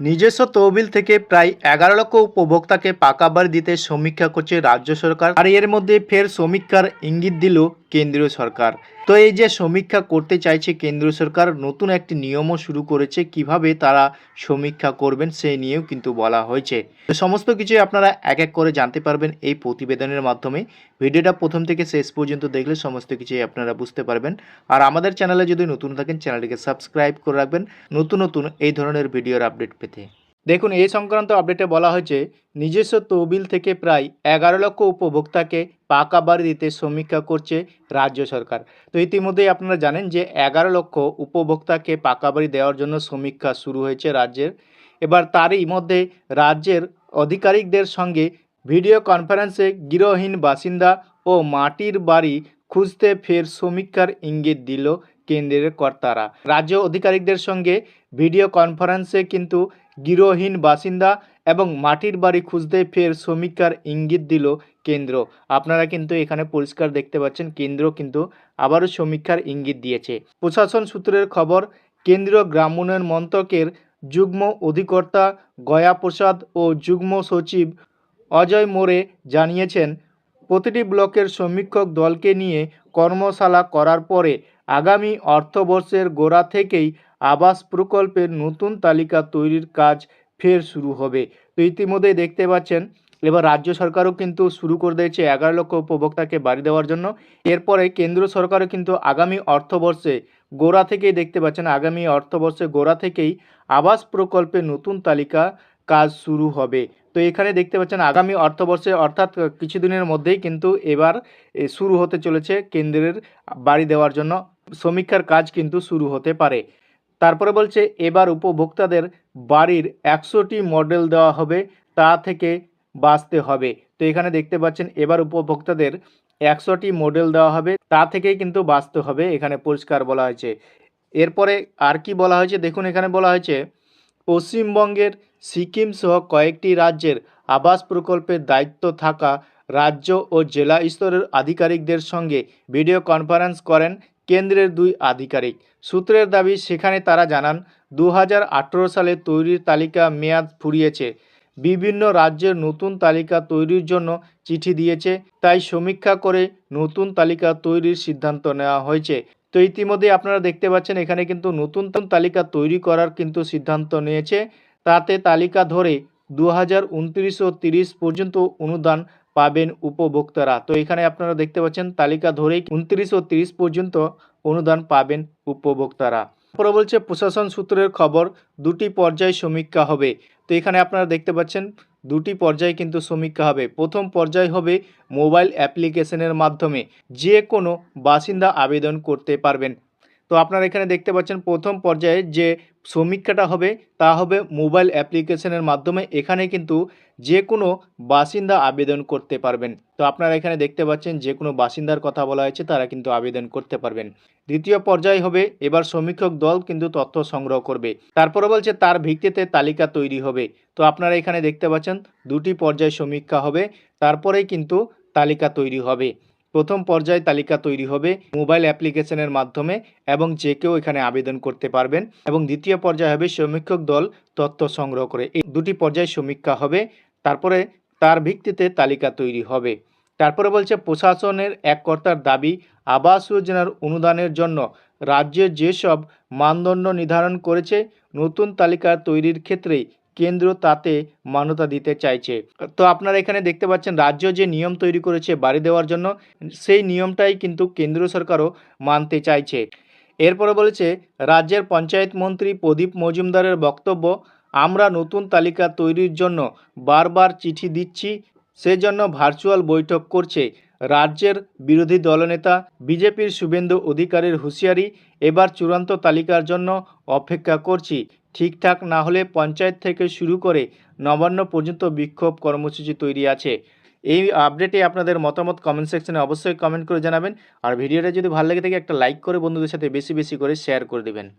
নিজস্ব তহবিল থেকে প্রায় এগারো লক্ষ উপভোক্তাকে পাকা বাড়ি দিতে সমীক্ষা করছে রাজ্য সরকার। আর এর মধ্যে ফের সমীক্ষার ইঙ্গিত দিল কেন্দ্রীয় সরকার। তো এই যে সমীক্ষা করতে চাইছে কেন্দ্রীয় সরকার, নতুন একটি নিয়মও শুরু করেছে, কীভাবে তারা সমীক্ষা করবেন সেই নিয়েও কিন্তু বলা হয়েছে। তো সমস্ত কিছুই আপনারা এক এক করে জানতে পারবেন এই প্রতিবেদনের মাধ্যমে। ভিডিওটা প্রথম থেকে শেষ পর্যন্ত দেখলে সমস্ত কিছুই আপনারা বুঝতে পারবেন। আর আমাদের চ্যানেলে যদি নতুন থাকেন, চ্যানেলটিকে সাবস্ক্রাইব করে রাখবেন। নতুন নতুন এই ধরনের ভিডিওর আপডেট পেতে। দেখুন এই সংক্রান্ত আপডেটে বলা হয়েছে, নিজস্ব তহবিল থেকে প্রায় এগারো লক্ষ উপভোক্তাকে পাকা বাড়ি দিতে সমীক্ষা করছে রাজ্য সরকার। তো ইতিমধ্যেই আপনারা জানেন যে এগারো লক্ষ উপভোক্তাকে পাকা বাড়ি দেওয়ার জন্য সমীক্ষা শুরু হয়েছে রাজ্যের। এবার তারই মধ্যে রাজ্যের আধিকারিকদের সঙ্গে ভিডিও কনফারেন্সে গৃহহীন বাসিন্দা ও মাটির বাড়ি খুঁজতে ফের সমীক্ষার ইঙ্গিত দিল কেন্দ্রের কর্তারা। রাজ্য আধিকারিকদের সঙ্গে ভিডিও কনফারেন্সে কিন্তু গৃহহীন বাসিন্দা এবং মাটির বাড়ি খুঁজতে ফের সমীক্ষার ইঙ্গিত দিল কেন্দ্র। আপনারা কিন্তু এখানে পরিষ্কার দেখতে পাচ্ছেন, কেন্দ্র কিন্তু আবারও সমীক্ষার ইঙ্গিত দিয়েছে। প্রশাসন সূত্রের খবর, কেন্দ্রীয় গ্রাম উন্নয়ন মন্ত্রকের যুগ্ম অধিকর্তা গয়া প্রসাদ ও যুগ্ম সচিব অজয় মোরে জানিয়েছেন, প্রতিটি ব্লকের সমীক্ষক দলকে নিয়ে কর্মশালা করার পরে আগামী অর্থবর্ষের গোড়া থেকেই আবাস প্রকল্পের নতুন তালিকা তৈরির কাজ ফের শুরু হবে। তো ইতিমধ্যেই দেখতে পাচ্ছেন, এবার রাজ্য সরকারও কিন্তু শুরু করে দিয়েছে এগারো লক্ষ উপভোক্তাকে বাড়ি দেওয়ার জন্য। এরপরে কেন্দ্র সরকারও কিন্তু আগামী অর্থবর্ষে গোড়া থেকেই দেখতে পাচ্ছেন, আগামী অর্থবর্ষে গোড়া থেকেই আবাস প্রকল্পের নতুন তালিকা কাজ শুরু হবে। তো এখানে দেখতে পাচ্ছেন, আগামী অর্থবর্ষে অর্থাৎ কিছুদিনের মধ্যেই কিন্তু এবার শুরু হতে চলেছে কেন্দ্রের বাড়ি দেওয়ার জন্য। সমীক্ষার কাজ কিন্তু শুরু হতে পারে। তারপরে বলছে, এবার উপভোক্তাদের বাড়ির একশোটি মডেল দেওয়া হবে, তা থেকে বাঁচতে হবে। তো এখানে দেখতে পাচ্ছেন, এবার উপভোক্তাদের একশোটি মডেল দেওয়া হবে, তা থেকেই কিন্তু বাঁচতে হবে, এখানে পরিষ্কার বলা হয়েছে। এরপরে আর কি বলা হয়েছে? দেখুন, এখানে বলা হয়েছে, পশ্চিমবঙ্গের সিকিম সহ কয়েকটি রাজ্যের আবাস প্রকল্পের দায়িত্ব থাকা রাজ্য ও জেলা স্তরের আধিকারিকদের সঙ্গে ভিডিও কনফারেন্স করেন কেন্দ্রের দুই আধিকারিক। সূত্রের দাবি, সেখানে তারা জানান দু হাজার আঠারো সালে তৈরির তালিকা মেয়াদ ফুরিয়েছে। বিভিন্ন রাজ্যের নতুন তালিকা তৈরির জন্য চিঠি দিয়েছে, তাই সমীক্ষা করে নতুন তালিকা তৈরির সিদ্ধান্ত নেওয়া হয়েছে। তো ইতিমধ্যে আপনারা দেখতে পাচ্ছেন, এখানে কিন্তু নতুন তালিকা তৈরি করার কিন্তু সিদ্ধান্ত নিয়েছে। তাতে তালিকা ধরে দু হাজার উনত্রিশ ও তিরিশ পর্যন্ত অনুদান পাবেন উপভোক্তারা। তো এখানে আপনারা দেখতে পাচ্ছেন, তালিকা ধরেই উনত্রিশ ও তিরিশ পর্যন্ত অনুদান পাবেন উপভোক্তারা। তারপরে বলছে, প্রশাসন সূত্রের খবর, দুটি পর্যায়ে সমীক্ষা হবে। তো এখানে আপনারা দেখতে পাচ্ছেন, দুটি পর্যায়ে কিন্তু সমীক্ষা হবে। প্রথম পর্যায় হবে মোবাইল অ্যাপ্লিকেশনের মাধ্যমে। যে কোনো বাসিন্দা আবেদন করতে পারবেন। তো আপনারা এখানে দেখতে পাচ্ছেন প্রথম পর্যায়ে যে সমীক্ষাটা হবে, তা হবে মোবাইল অ্যাপ্লিকেশনের মাধ্যমে এখানে কিন্তু যে কোনো বাসিন্দা আবেদন করতে পারবেন। তো আপনারা এখানে দেখতে পাচ্ছেন যে কোনো বাসিন্দার কথা বলা হয়েছে, তারা কিন্তু আবেদন করতে পারবেন। দ্বিতীয় পর্যায় হবে, এবার সমীক্ষক দল কিন্তু তথ্য সংগ্রহ করবে। তারপরে বলছে তার ভিত্তিতে তালিকা তৈরি হবে। তো আপনারা এখানে দেখতে পাচ্ছেন দুটি পর্যায়ে সমীক্ষা হবে, তারপরেই কিন্তু তালিকা তৈরি হবে। প্রথম পর্যায়ে তালিকা তৈরি হবে মোবাইল অ্যাপ্লিকেশনের মাধ্যমে এবং যে কেউ এখানে আবেদন করতে পারবেন এবং দ্বিতীয় পর্যায়ে হবে সমীক্ষক দল তথ্য সংগ্রহ করে। এই দুটি পর্যায়ে সমীক্ষা হবে, তারপরে তার ভিত্তিতে তালিকা তৈরি হবে। তারপরে বলছে, প্রশাসনের এক কর্তার দাবি, আবাস যোজনার অনুদানের জন্য রাজ্যের যেসব মানদণ্ড নির্ধারণ করেছে, নতুন তালিকা তৈরির ক্ষেত্রেই কেন্দ্র তাতে মান্যতা দিতে চাইছে। তো আপনারা এখানে দেখতে পাচ্ছেন, রাজ্য যে নিয়ম তৈরি করেছে বাড়ি দেওয়ার জন্য, সেই নিয়মটাই কিন্তু কেন্দ্র সরকারও মানতে চাইছে। এরপরে বলেছে, রাজ্যের পঞ্চায়েত মন্ত্রী প্রদীপ মজুমদারের বক্তব্য, আমরা নতুন তালিকা তৈরির জন্য বারবার চিঠি দিচ্ছি, সেজন্য ভার্চুয়াল বৈঠক করছে। রাজ্যের বিরোধী দলনেতা, বিজেপির শুভেন্দু অধিকারীর হুঁশিয়ারি, এবার চূড়ান্ত তালিকার জন্য অপেক্ষা করছি। ঠিকঠাক না হলে পঞ্চায়েত থেকে শুরু করে নবান্ন পর্যন্ত বিক্ষোভ কর্মসূচি তৈরি আছে। এই আপডেটে আপনাদের মতামত কমেন্ট সেকশনে অবশ্যই কমেন্ট করে জানাবেন। আর ভিডিওটা যদি ভালো লেগে থাকে, একটা লাইক করে বন্ধুদের সাথে বেশি বেশি করে শেয়ার করে দেবেন।